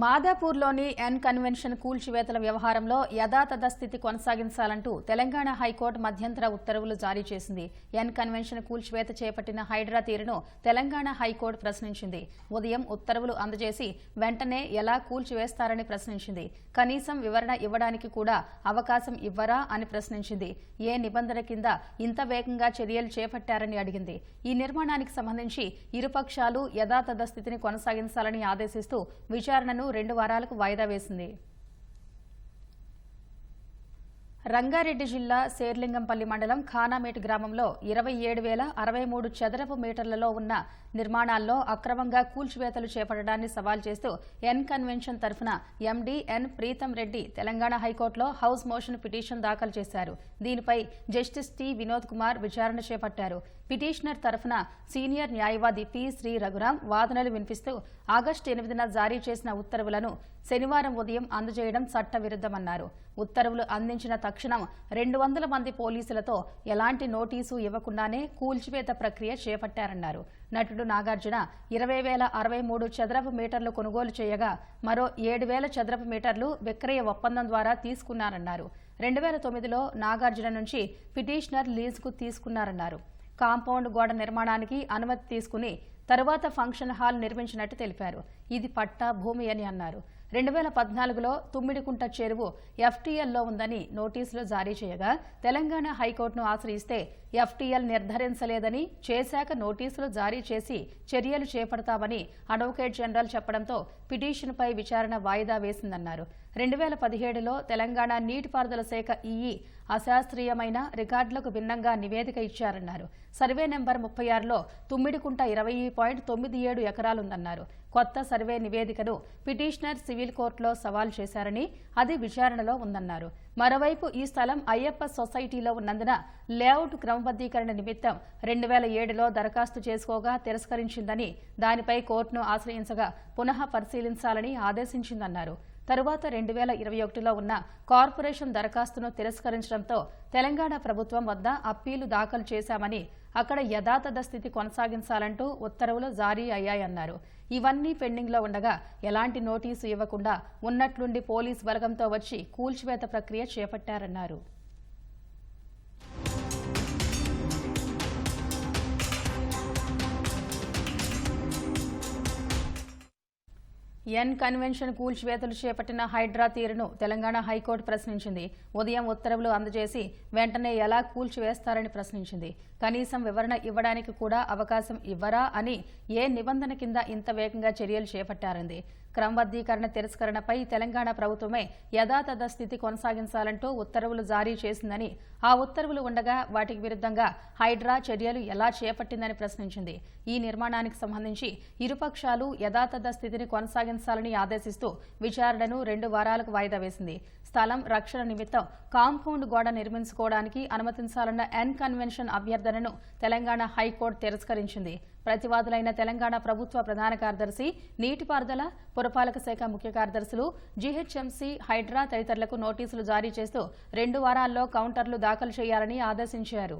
మాదాపూర్లోని N convention కూల్చివేతల వ్యవహారంలో యథాతథ స్థితి కొనసాగించాలంటూ Telangana high court మధ్యంతర ఉత్తర్వులు జారీ చేసింది. ఎన్ కన్వెన్షన్ కూల్చివేత చేపట్టిన హైడ్రా తీరును తెలంగాణ హైకోర్టు ప్రశ్నించింది. ఉదయం ఉత్తర్వులు అందజేసి వెంటనే ఎలా కూల్చివేస్తారని ప్రశ్నించింది. కనీసం వివరణ ఇవ్వడానికి కూడా అవకాశం ఇవ్వరా అని ప్రశ్నించింది. ఏ నిబంధన కింద ఇంత వేగంగా చర్యలు చేపట్టారని అడిగింది. ఈ నిర్మాణానికి సంబంధించి ఇరుపక్షాలు యథాతథ స్థితిని కొనసాగించాలని ఆదేశిస్తూ విచారణను రెండు వారాలకు వాయిదా వేసింది. రంగారెడ్డి జిల్లా శేర్లింగంపల్లి మండలం ఖానామేట్ గ్రామంలో ఇరవై ఏడు వేల అరవై మూడు చదరపు మీటర్లలో ఉన్న నిర్మాణాల్లో అక్రమంగా కూల్చివేతలు చేపట్టడాన్ని సవాల్ చేస్తూ ఎన్ కన్వెన్షన్ తరఫున ఎండీ ఎన్ ప్రీతం రెడ్డి తెలంగాణ హైకోర్టులో హౌస్ మోషన్ పిటిషన్ దాఖలు చేశారు. దీనిపై జస్టిస్ టి వినోద్ కుమార్ విచారణ చేపట్టారు. పిటిషనర్ తరఫున సీనియర్ న్యాయవాది పి. శ్రీ రఘురాం వాదనలు వినిపిస్తూ ఆగస్టు ఎనిమిదిన జారీ చేసిన ఉత్తర్వులను శనివారం ఉదయం అందజేయడం చట్టవిరుద్దమన్నారు ఉత్తర్వులు అందించిన తక్షణం రెండు వందల మంది పోలీసులతో ఎలాంటి నోటీసు ఇవ్వకుండానే కూల్చివేత ప్రక్రియ చేపట్టారన్నారు. నటుడు నాగార్జున ఇరవై వేల అరవై మూడు చదరపు మీటర్లు కొనుగోలు చేయగా మరో ఏడు వేల చదరపు మీటర్లు విక్రయ ఒప్పందం ద్వారా తీసుకున్నారన్నారు. రెండు వేల తొమ్మిదిలో నాగార్జున నుంచి పిటిషనర్ లీజుకు తీసుకున్నారన్నారు. కాంపౌండ్ గోడ నిర్మాణానికి అనుమతి తీసుకుని తరువాత ఫంక్షన్ హాల్ నిర్మించినట్టు తెలిపారు. ఇది పట్టా భూమి అని అన్నారు. రెండు వేల పద్నాలుగులో తుమ్మిడికుంట చెరువు ఎఫ్టీఎల్లో ఉందని నోటీసులు జారీ చేయగా తెలంగాణ హైకోర్టును ఆశ్రయిస్తే ఎఫ్టీఎల్ నిర్ధారించలేదని చేశాక నోటీసులు జారీ చేసి చర్యలు చేపడతామని అడ్వకేట్ జనరల్ చెప్పడంతో పిటిషన్పై విచారణ వాయిదా వేసిందన్నారు. రెండు వేల పదిహేడులో తెలంగాణ నీటిపారుదల శాఖ ఈఈ అశాస్త్రీయమైన రికార్డులకు భిన్నంగా నివేదిక ఇచ్చారన్నారు. సర్వే నెంబర్ ముప్పై ఆరులో తుమ్మిడికుంట ఇరవై పాయింట్ తొమ్మిది ఏడు ఎకరాలుందన్నారు. కొత్త సర్వే నివేదికను పిటిషనర్ సివిల్ కోర్టులో సవాల్ చేశారని అది విచారణలో ఉందన్నారు. మరోవైపు ఈ స్థలం అయ్యప్ప సొసైటీలో ఉన్నందున లేఅవుట్ క్రమబద్దీకరణ నిమిత్తం రెండు వేల ఏడులో దరఖాస్తు చేసుకోగా తిరస్కరించిందని దానిపై కోర్టును ఆశ్రయించగా పునః పరిశీలించాలని ఆదేశించిందన్నారు. తరువాత రెండు వేల ఇరవై ఒకటిలో ఉన్న కార్పొరేషన్ దరఖాస్తును తిరస్కరించడంతో తెలంగాణ ప్రభుత్వం వద్ద అప్పీలు దాఖలు చేశామని అక్కడ యథాతథ స్థితి కొనసాగించాలంటూ ఉత్తర్వులు జారీ అయ్యాయన్నారు. ఇవన్నీ పెండింగ్లో ఉండగా ఎలాంటి నోటీసు ఇవ్వకుండా ఉన్నట్లుండి పోలీసు బలగంతో వచ్చి కూల్చివేత ప్రక్రియ చేపట్టారన్నారు. ఎన్ కన్వెన్షన్ కూల్చివేతలు చేపట్టిన హైడ్రా తీరును తెలంగాణ హైకోర్టు ప్రశ్నించింది. ఉదయం ఉత్తర్వులు అందజేసి వెంటనే ఎలా కూల్చివేస్తారని ప్రశ్నించింది. కనీసం వివరణ ఇవ్వడానికి కూడా అవకాశం ఇవ్వరా అని ఏ నిబంధన కింద ఇంత వేగంగా చర్యలు చేపట్టారంది? క్రమబద్దీకరణ తిరస్కరణపై తెలంగాణ ప్రభుత్వమే యథాతథ స్థితి కొనసాగించాలంటూ ఉత్తర్వులు జారీ చేసిందని ఆ ఉత్తర్వులు ఉండగా వాటికి విరుద్ధంగా హైడ్రా చర్యలు ఎలా చేపట్టిందని ప్రశ్నించింది. ఈ నిర్మాణానికి సంబంధించి ఇరుపక్షాలు యథాతథ స్థితిని కొనసాగించాలని ఆదేశిస్తూ విచారణను రెండు వారాలకు వాయిదా వేసింది. స్థలం రక్షణ నిమిత్తం కాంపౌండ్ గోడ నిర్మించుకోవడానికి అనుమతించాలన్న ఎన్ కన్వెన్షన్ అభ్యర్థనను తెలంగాణ హైకోర్టు తిరస్కరించింది. ప్రతివాదులైన తెలంగాణ ప్రభుత్వ ప్రధాన కార్యదర్శి నీటిపారుదల పురపాలక శాఖ ముఖ్య కార్యదర్శులు జీహెచ్ఎంసీ హైడ్రా తదితరులకు నోటీసులు జారీ చేస్తూ రెండు వారాల్లో కౌంటర్లు దాఖలు చేయాలని ఆదేశించారు.